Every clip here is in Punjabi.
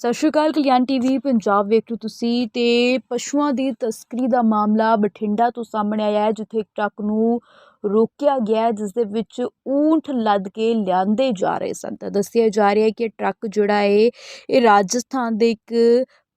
ਸਤਿ ਸ਼੍ਰੀ ਅਕਾਲ, ਕਲਿਆਣ ਟੀਵੀ, ਪੰਜਾਬ ਵੇਖ ਰਹੇ ਹੋ ਤੁਸੀਂ ਤੇ ਪਸ਼ੂਆਂ ਦੀ ਤਸਕਰੀ ਦਾ ਮਾਮਲਾ ਬਠਿੰਡਾ ਤੋਂ ਸਾਹਮਣੇ ਆਇਆ ਹੈ, ਜਿੱਥੇ ਇੱਕ ਟਰੱਕ ਨੂੰ ਰੋਕਿਆ ਗਿਆ ਜਿਸ ਦੇ ਵਿੱਚ ਊਂਠ ਲੱਦ ਕੇ ਲਿਆਂਦੇ ਜਾ ਰਹੇ ਸਨ। ਤਾਂ ਦੱਸਿਆ ਜਾ ਰਿਹਾ ਹੈ ਕਿ ਇਹ ਟਰੱਕ ਜਿਹੜਾ ਹੈ, ਇਹ ਰਾਜਸਥਾਨ ਦੇ ਇੱਕ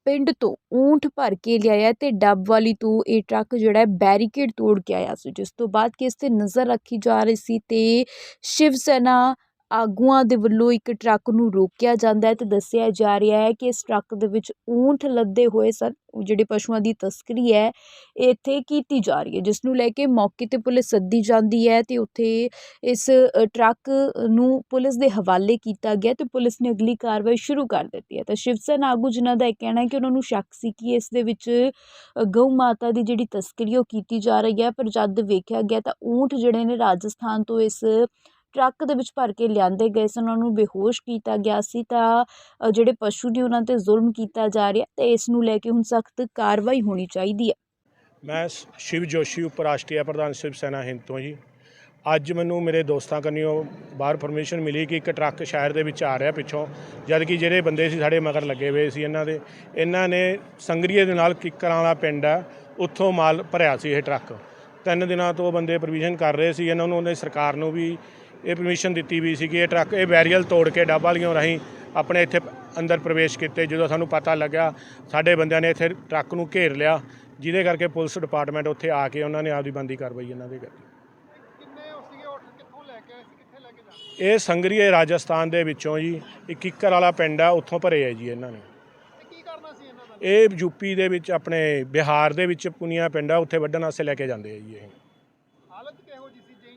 ਪਿੰਡ ਤੋਂ ਊਂਠ ਭਰ ਕੇ ਲਿਆਇਆ ਤੇ ਡੱਬ ਵਾਲੀ ਤੋਂ ਇਹ ਟਰੱਕ ਜਿਹੜਾ ਬੈਰੀਕੇਡ ਤੋੜ ਕੇ ਆਇਆ ਸੀ, ਜਿਸ ਤੋਂ ਬਾਅਦ ਕਿ ਇਸ ਤੇ ਨਜ਼ਰ ਰੱਖੀ ਜਾ ਰਹੀ ਸੀ ਤੇ ਸ਼ਿਵ ਸੈਨਾ ਆਗੂਆਂ ਦੇ ਵੱਲੋਂ ਇੱਕ ਟਰੱਕ ਨੂੰ ਰੋਕਿਆ ਜਾਂਦਾ ਹੈ ਤੇ ਦੱਸਿਆ ਜਾ ਰਿਹਾ ਹੈ ਕਿ ਇਸ ਟਰੱਕ ਦੇ ਵਿੱਚ ਊਂਠ ਲੱਦੇ ਹੋਏ ਸਨ। ਜਿਹੜੇ ਪਸ਼ੂਆਂ ਦੀ ਤਸਕਰੀ ਹੈ, ਇਹ ਇੱਥੇ ਕੀਤੀ ਜਾ ਰਹੀ ਹੈ, ਜਿਸ ਨੂੰ ਲੈ ਕੇ ਮੌਕੇ ਤੇ ਪੁਲਿਸ ਸੱਦੀ ਜਾਂਦੀ ਹੈ ਅਤੇ ਉੱਥੇ ਇਸ ਟਰੱਕ ਨੂੰ ਪੁਲਿਸ ਦੇ ਹਵਾਲੇ ਕੀਤਾ ਗਿਆ ਅਤੇ ਪੁਲਿਸ ਨੇ ਅਗਲੀ ਕਾਰਵਾਈ ਸ਼ੁਰੂ ਕਰ ਦਿੱਤੀ ਹੈ। ਤਾਂ ਸ਼ਿਵ ਸੈਨਾ ਆਗੂ ਜਿਨ੍ਹਾਂ ਦਾ ਇਹ ਕਹਿਣਾ ਹੈ ਕਿ ਉਹਨਾਂ ਨੂੰ ਸ਼ੱਕ ਸੀ ਕਿ ਇਸ ਦੇ ਵਿੱਚ ਗਊ ਮਾਤਾ ਦੀ ਜਿਹੜੀ ਤਸਕਰੀ ਉਹ ਕੀਤੀ ਜਾ ਰਹੀ ਹੈ, ਪਰ ਜਦ ਵੇਖਿਆ ਗਿਆ ਤਾਂ ਊਂਠ ਜਿਹੜੇ ਨੇ ਰਾਜਸਥਾਨ ਤੋਂ ਇਸ ਟਰੱਕ ਦੇ ਵਿੱਚ ਭਰ ਕੇ ਲਿਆਂਦੇ ਗਏ ਸਨ, ਉਹਨਾਂ ਨੂੰ ਬੇਹੋਸ਼ ਕੀਤਾ ਗਿਆ ਸੀ, ਤਾਂ ਜਿਹੜੇ ਪਸ਼ੂ ਨੇ ਉਹਨਾਂ ਤੇ ਜ਼ੁਲਮ ਕੀਤਾ ਜਾ ਰਿਹਾ ਅਤੇ ਇਸ ਨੂੰ ਲੈ ਕੇ ਹੁਣ ਸਖਤ ਕਾਰਵਾਈ ਹੋਣੀ ਚਾਹੀਦੀ ਹੈ। ਮੈਂ ਸ਼ਿਵ ਜੋਸ਼ੀ ਉਪ ਰਾਸ਼ਟਰੀ ਪ੍ਰਧਾਨ ਸ਼ਿਵ ਸੈਨਾ ਹਿੰਦ ਤੋਂ ਜੀ। ਅੱਜ ਮੈਨੂੰ ਮੇਰੇ ਦੋਸਤਾਂ ਕੰਨਿਓ ਬਾਹਰ ਪਰਮਿਸ਼ਨ ਮਿਲੀ ਕਿ ਇੱਕ ਟਰੱਕ ਸ਼ਹਿਰ ਦੇ ਵਿੱਚ ਆ ਰਿਹਾ ਪਿੱਛੋਂ, ਜਦ ਕਿ ਜਿਹੜੇ ਬੰਦੇ ਸੀ ਸਾਡੇ ਮਗਰ ਲੱਗੇ ਹੋਏ ਸੀ ਇਹਨਾਂ ਦੇ। ਇਹਨਾਂ ਨੇ ਸੰਗਰੀਏ ਦੇ ਨਾਲ ਕਿੱਕਰਾਂ ਵਾਲਾ ਪਿੰਡ ਹੈ, ਉੱਥੋਂ ਮਾਲ ਭਰਿਆ ਸੀ ਇਹ ਟਰੱਕ। ਤਿੰਨ ਦਿਨਾਂ ਤੋਂ ਬੰਦੇ ਪ੍ਰੋਵੀਜ਼ਨ ਕਰ ਰਹੇ ਸੀ, ਇਹਨਾਂ ਨੂੰ, ਉਹਨੇ ਸਰਕਾਰ ਨੂੰ ਵੀ ਇਹ ਪਰਮਿਸ਼ਨ ਦਿੱਤੀ ਵੀ ਸੀ ਕਿ ਇਹ ਟਰੱਕ ਇਹ ਬੈਰੀਅਲ ਤੋੜ ਕੇ ਡੱਬ ਵਾਲੀਆਂ ਰਾਹੀਂ ਆਪਣੇ ਇੱਥੇ ਅੰਦਰ ਪ੍ਰਵੇਸ਼ ਕੀਤੇ ਜਦੋਂ ਸਾਨੂੰ ਪਤਾ ਲੱਗਾ ਸਾਡੇ ਬੰਦਿਆਂ ਨੇ ਇੱਥੇ ਟਰੱਕ ਨੂੰ ਘੇਰ ਲਿਆ ਜਿਹਦੇ ਕਰਕੇ ਪੁਲਿਸ ਡਿਪਾਰਟਮੈਂਟ ਉੱਥੇ ਆ ਕੇ ਉਹਨਾਂ ਨੇ ਆਪਦੀ ਬੰਦੀ ਕਾਰਵਾਈ ਇਹਨਾਂ ਦੇ ਕੀਤੀ। ਕਿੰਨੇ ਉਹ ਸੀਗੇ ਉਹ ਕਿੱਥੋਂ ਲੈ ਕੇ ਆਏ ਸੀ ਕਿੱਥੇ ਲੈ ਕੇ ਜਾਣਾ ਇਹ ਸੰਗਰੀਏ ਰਾਜਸਥਾਨ ਦੇ ਵਿੱਚੋਂ ਜੀ ਇੱਕ ਕਿੱਕਰ ਵਾਲਾ ਪਿੰਡ ਆ ਉੱਥੋਂ ਭਰੇ ਆ ਜੀ ਇਹਨਾਂ ਨੇ। ਇਹ ਯੂਪੀ ਦੇ ਵਿੱਚ ਆਪਣੇ ਬਿਹਾਰ ਦੇ ਵਿੱਚ ਪੁਨੀਆ ਪਿੰਡ ਆ ਉੱਥੇ ਵੱਢਣ ਵਾਸਤੇ ਲੈ ਕੇ ਜਾਂਦੇ ਆ ਜੀ ਇਹ।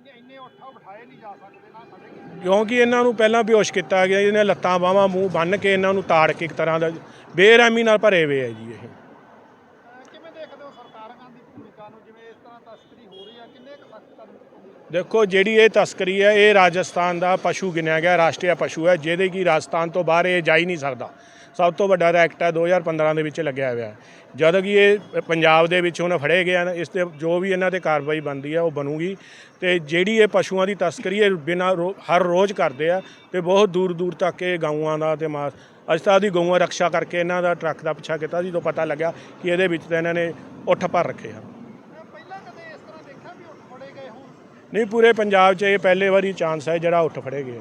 ਇੰਨੇ ਇੰਨੇ ਉੱਠਾ ਬਿਠਾਏ ਨਹੀਂ ਜਾ ਸਕਦੇ ਨਾ ਸਾਡੇ ਕੀ ਕਿਉਂਕਿ ਇਹਨਾਂ ਨੂੰ ਪਹਿਲਾਂ ਬੇਹੋਸ਼ ਕੀਤਾ ਗਿਆ ਇਹਨੇ ਲੱਤਾਂ ਬਾਹਾਂ ਮੂੰਹ ਬੰਨ ਕੇ ਇਹਨਾਂ ਨੂੰ ਤਾੜ ਕੇ ਇੱਕ ਤਰ੍ਹਾਂ ਦਾ ਬੇਰਹਿਮੀ ਨਾਲ ਭਰੇ ਹੋਏ ਆ ਜੀ ਇਹ। ਅਹ ਕਿਵੇਂ ਦੇਖਦੇ ਹੋ ਸਰਕਾਰਾਂ ਦੀ ਭੂਮਿਕਾ ਨੂੰ? ਜਿਵੇਂ ਇਸ ਤਰ੍ਹਾਂ ਤਸਕਰੀ ਹੋ ਰਹੀ ਆ ਕਿੰਨੇ ਕੁ ਸਖਤ ਕਦਮ ਚੁੱਕੋਗੇ ਦੇਖੋ ਜਿਹੜੀ ਇਹ ਤਸਕਰੀ ਹੈ ਇਹ ਰਾਜਸਥਾਨ ਦਾ ਪਸ਼ੂ ਗਿਣਿਆ ਗਿਆ ਰਾਸ਼ਟਰੀ ਪਸ਼ੂ ਹੈ ਜਿਹਦੇ ਕੀ ਰਾਜਸਥਾਨ ਤੋਂ ਬਾਹਰ ਇਹ ਜਾ ਹੀ ਨਹੀਂ ਸਕਦਾ। ਸਭ ਤੋਂ ਵੱਡਾ ਤਾਂ ਐਕਟ ਹੈ 2015 ਦੇ ਵਿੱਚ ਲੱਗਿਆ ਹੋਇਆ ਹੈ। ਜਦ ਕਿ ਇਹ ਪੰਜਾਬ ਦੇ ਵਿੱਚ ਹੁਣ ਫੜੇ ਗਏ ਹਨ, ਇਸ ਤੇ ਜੋ ਵੀ ਇਹਨਾਂ ਤੇ ਕਾਰਵਾਈ ਬਣਦੀ ਹੈ ਉਹ ਬਣੂਗੀ। ਤੇ ਜਿਹੜੀ ਇਹ ਪਸ਼ੂਆਂ ਦੀ ਤਸਕਰੀ ਇਹ ਬਿਨਾਂ ਰੋ- ਹਰ ਰੋਜ਼ ਕਰਦੇ ਆ, ਤੇ ਬਹੁਤ ਦੂਰ ਦੂਰ ਤੱਕ ਇਹ ਗਊਆਂ ਦਾ ਤੇ ਮਾਸ, ਅੱਜ ਤਾਂ ਦੀ ਗਊਆਂ ਰੱਖਿਆ ਕਰਕੇ ਇਹਨਾਂ ਦਾ ਟਰੱਕ ਦਾ ਪਿੱਛਾ ਕੀਤਾ ਸੀ ਜਦੋਂ ਪਤਾ ਲੱਗਿਆ ਕਿ ਇਹਦੇ ਵਿੱਚ ਤਾਂ ਇਹਨਾਂ ਨੇ ਉੱਠ ਭਰ ਰੱਖੇ ਹਨ ਨਹੀਂ, ਪੂਰੇ ਪੰਜਾਬ 'ਚ ਇਹ ਪਹਿਲੇ ਵਾਰੀ ਚਾਂਸ ਹੈ ਜਿਹੜਾ ਉੱਠ ਫੜੇ ਗਏ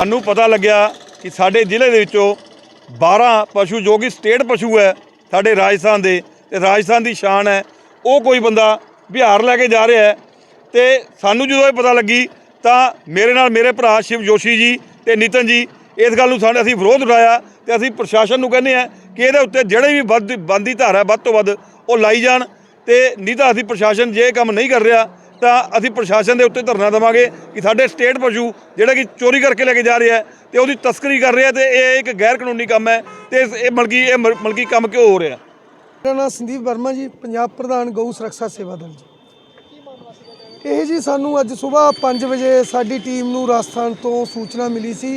ਸਾਨੂੰ ਪਤਾ ਲੱਗਿਆ ਕਿ ਸਾਡੇ ਜ਼ਿਲ੍ਹੇ ਦੇ ਵਿੱਚੋਂ 12 ਪਸ਼ੂ, ਜੋ ਕਿ ਸਟੇਟ ਪਸ਼ੂ ਹੈ ਸਾਡੇ ਰਾਜਸਥਾਨ ਦੇ ਤੇ ਰਾਜਸਥਾਨ ਦੀ ਸ਼ਾਨ ਹੈ। ਉਹ ਕੋਈ ਬੰਦਾ ਬਿਹਾਰ ਲੈ ਕੇ ਜਾ ਰਿਹਾ ਹੈ ਤੇ ਸਾਨੂੰ ਜਦੋਂ ਇਹ ਪਤਾ ਲੱਗੀ ਤਾਂ ਮੇਰੇ ਨਾਲ ਮੇਰੇ ਭਰਾ ਸ਼ਿਵ ਜੋਸ਼ੀ ਜੀ ਤੇ ਨਿਤਨ ਜੀ, ਇਸ ਗੱਲ ਨੂੰ ਸਾਡੇ ਅਸੀਂ ਵਿਰੋਧ ਉਠਾਇਆ ਤੇ ਅਸੀਂ ਪ੍ਰਸ਼ਾਸਨ ਨੂੰ ਕਹਿੰਦੇ ਆ ਕਿ ਇਹਦੇ ਉੱਤੇ ਜਿਹੜੇ ਵੀ ਵੱਧ ਬੰਦੀ ਧਾਰਾ ਵੱਧ ਤੋਂ ਵੱਧ ਉਹ ਲਾਈ ਜਾਣ ਤੇ ਨਹੀਂ ਤਾਂ ਅਸੀਂ ਪ੍ਰਸ਼ਾਸਨ ਜੇ ਕੰਮ ਨਹੀਂ ਕਰ ਰਿਹਾ ਤਾਂ ਅਸੀਂ ਪ੍ਰਸ਼ਾਸਨ ਦੇ ਉੱਤੇ ਧਰਨਾ ਦੇਵਾਂਗੇ ਕਿ ਸਾਡੇ ਸਟੇਟ ਪਸ਼ੂ ਜਿਹੜਾ ਕਿ ਚੋਰੀ ਕਰਕੇ ਲੈ ਕੇ ਜਾ ਰਿਹਾ ਹੈ ਤੇ ਉਹਦੀ ਤਸਕਰੀ ਕਰ ਰਿਹਾ ਤੇ ਇਹ ਇੱਕ ਗੈਰ ਕਾਨੂੰਨੀ ਕੰਮ ਹੈ ਤੇ ਇਸ- ਇਹ ਮਲਕੀ ਇਹ ਮਲ- ਮਲਕੀ ਕੰਮ ਕਿਉਂ ਹੋ ਰਿਹਾ? ਮੇਰਾ ਨਾਮ ਸੰਦੀਪ ਵਰਮਾ ਜੀ ਪੰਜਾਬ ਪ੍ਰਧਾਨ ਗਊ ਸੁਰੱਖਿਆ ਸੇਵਾ ਦਲ ਜੀ। ਇਹ ਜੀ ਸਾਨੂੰ ਅੱਜ ਸਵੇਰ 5 ਵਜੇ ਸਾਡੀ ਟੀਮ ਨੂੰ ਰਾਜਸਥਾਨ ਤੋਂ ਸੂਚਨਾ ਮਿਲੀ ਸੀ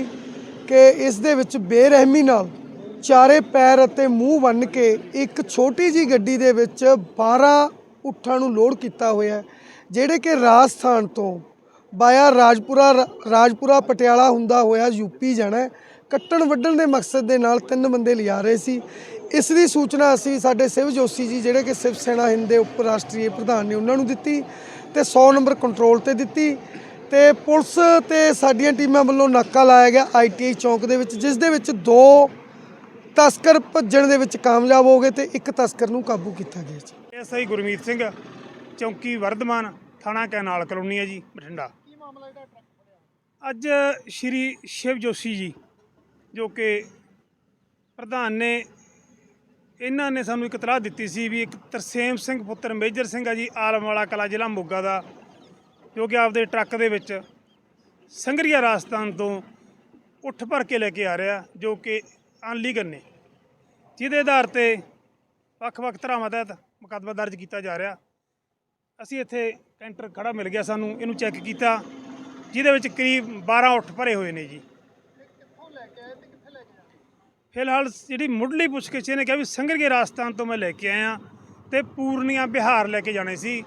ਕਿ ਇਸ ਦੇ ਵਿੱਚ ਬੇਰਹਿਮੀ ਨਾਲ ਚਾਰੇ ਪੈਰ ਅਤੇ ਮੂੰਹ ਬੰਨ੍ਹ ਕੇ ਇੱਕ ਛੋਟੀ ਜੀ ਗੱਡੀ ਦੇ ਵਿੱਚ 12 ਉੱਠਾਂ ਨੂੰ ਲੋਡ ਕੀਤਾ ਹੋਇਆ ਹੈ, ਜਿਹੜੇ ਕਿ ਰਾਜਸਥਾਨ ਤੋਂ ਬਾਇਆ ਰਾਜਪੁਰਾ ਰਾਜਪੁਰਾ ਪਟਿਆਲਾ ਹੁੰਦਾ ਹੋਇਆ ਯੂਪੀ ਜਾਣਾ ਕੱਟਣ ਵੱਢਣ ਦੇ ਮਕਸਦ ਦੇ ਨਾਲ ਤਿੰਨ ਬੰਦੇ ਲਿਆ ਰਹੇ ਸੀ। ਇਸ ਦੀ ਸੂਚਨਾ ਅਸੀਂ ਸਾਡੇ ਸਿਵ ਜੋਸ਼ੀ ਜੀ, ਜਿਹੜੇ ਕਿ ਸਿਵ ਸੈਨਾ, ਹਿੰਦ ਦੇ ਉਪ ਰਾਸ਼ਟਰੀ ਪ੍ਰਧਾਨ ਨੇ ਉਹਨਾਂ ਨੂੰ ਦਿੱਤੀ ਤੇ 100 ਨੰਬਰ ਕੰਟਰੋਲ ਤੇ ਦਿੱਤੀ ਤੇ ਪੁਲਿਸ ਤੇ ਸਾਡੀਆਂ ਟੀਮਾਂ ਵੱਲੋਂ ਨਾਕਾ ਲਾਇਆ ਗਿਆ ਆਈਟੀਆਈ ਚੌਂਕ ਦੇ ਵਿੱਚ, ਜਿਸ ਦੇ ਵਿੱਚ ਦੋ ਤਸਕਰ ਭੱਜਣ ਦੇ ਵਿੱਚ ਕਾਮਯਾਬ ਹੋ ਗਏ ਤੇ ਇੱਕ ਤਸਕਰ ਨੂੰ ਕਾਬੂ ਕੀਤਾ ਗਿਆ ਜੀ। ਐਸਆਈ ਗੁਰਮੀਤ ਸਿੰਘ ਚੌਂਕੀ ਵਰਧਮਾਨ ਥਾਣਾ ਕੈਨਾਲ ਕਲੋਨੀ ਹੈ ਜੀ ਬਠਿੰਡਾ। ਕੀ ਮਾਮਲਾ ਜਿਹੜਾ ਟਰੱਕ ਫੜਿਆ? ਅੱਜ ਸ਼੍ਰੀ ਸ਼ਿਵ ਜੋਸ਼ੀ ਜੀ ਜੋ ਕਿ ਪ੍ਰਧਾਨ ਨੇ ਇਹਨਾਂ ਨੇ ਸਾਨੂੰ ਇੱਕ ਇਤਲਾਹ ਦਿੱਤੀ ਸੀ ਵੀ ਇੱਕ ਤਰਸੇਮ ਸਿੰਘ ਪੁੱਤਰ ਮੇਜਰ ਸਿੰਘ ਆ ਜੀ ਆਲਮ ਵਾਲਾ ਕਲਾ ਜ਼ਿਲ੍ਹਾ ਮੋਗਾ ਦਾ ਜੋ ਕਿ ਆਪਦੇ ਟਰੱਕ ਦੇ ਵਿੱਚ ਸੰਗਰੀਆ ਰਾਜਸਥਾਨ ਤੋਂ ਉੱਠ ਭਰ ਕੇ ਲੈ ਕੇ ਆ ਰਿਹਾ ਜੋ ਕਿ ਅਨਲੀਗਲ ਨੇ। ਜਿਹਦੇ ਆਧਾਰ ਤੇ ਵੱਖ-ਵੱਖ ਧਾਰਾਵਾਂ ਤਹਿਤ ਮੁਕੱਦਮਾ ਦਰਜ ਕੀਤਾ ਜਾ ਰਿਹਾ। ਅਸੀਂ ਇੱਥੇ ਟੈਂਟਰ ਖੜਾ ਮਿਲ ਗਿਆ ਸਾਨੂੰ, ਇਹਨੂੰ ਚੈੱਕ ਕੀਤਾ, ਜਿਹਦੇ ਵਿੱਚ ਕਰੀਬ 12 ਉੱਠ ਭਰੇ ਹੋਏ ਨੇ ਜੀ। ਫਿਲਹਾਲ ਜਿਹੜੀ ਮੁੱਢਲੀ ਪੁੱਛਗਿੱਛ ਇਹਨੇ ਕਿਹਾ ਵੀ ਸੰਗਰਗੇ ਰਾਜਸਥਾਨ ਤੋਂ ਮੈਂ ਲੈ ਕੇ ਆਇਆ ਤੇ ਪੂਰਨੀਆ ਬਿਹਾਰ ਲੈ ਕੇ ਜਾਣੇ ਸੀ।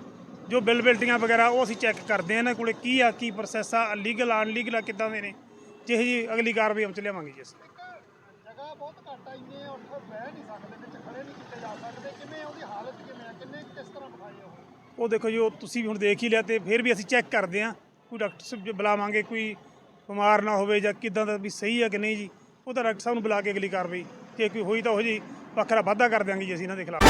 ਜੋ ਬਿਲ ਬਿਲਟੀਆਂ ਵਗੈਰਾ ਉਹ ਅਸੀਂ ਚੈੱਕ ਕਰਦੇ ਆ ਇਹਨਾਂ ਕੋਲੇ ਕੀ ਆ, ਕੀ ਪ੍ਰੋਸੈਸ ਆ ਲੀਗਲ ਅਨਲੀਗਲ ਆ ਕਿੱਦਾਂ ਦੇ ਨੇ, ਜਿਹੇ ਜੀ ਅਗਲੀ ਕਾਰਵਾਈ ਹਮ ਚ ਲਿਆਵਾਂਗੇ ਜੀ ਅਸੀਂ। ਉਹ ਦੇਖੋ ਜੀ, ਉਹ ਤੁਸੀਂ ਵੀ ਹੁਣ ਦੇਖ ਹੀ ਲਿਆ ਤੇ ਫਿਰ ਵੀ ਅਸੀਂ ਚੈੱਕ ਕਰਦੇ ਹਾਂ ਕੋਈ ਡਾਕਟਰ ਸਾਹਿਬ ਬੁਲਾਵਾਂਗੇ, ਕੋਈ ਬਿਮਾਰ ਨਾ ਹੋਵੇ ਜਾਂ ਕਿਦਾਂ ਦਾ ਵੀ ਸਹੀ ਹੈ ਕਿ ਨਹੀਂ ਜੀ, ਉਹ ਤਾਂ ਡਾਕਟਰ ਸਾਹਿਬ ਨੂੰ ਬੁਲਾ ਕੇ ਅਗਲੀ ਕਾਰਵਾਈ, ਜੇ ਕੋਈ ਹੋਈ ਤਾਂ ਉਹ ਜੀ ਵੱਖਰਾ ਵਾਧਾ ਕਰ ਦਿਆਂਗੇ ਜੀ ਅਸੀਂ ਇਹਨਾਂ ਦੇ ਖਿਲਾਫ।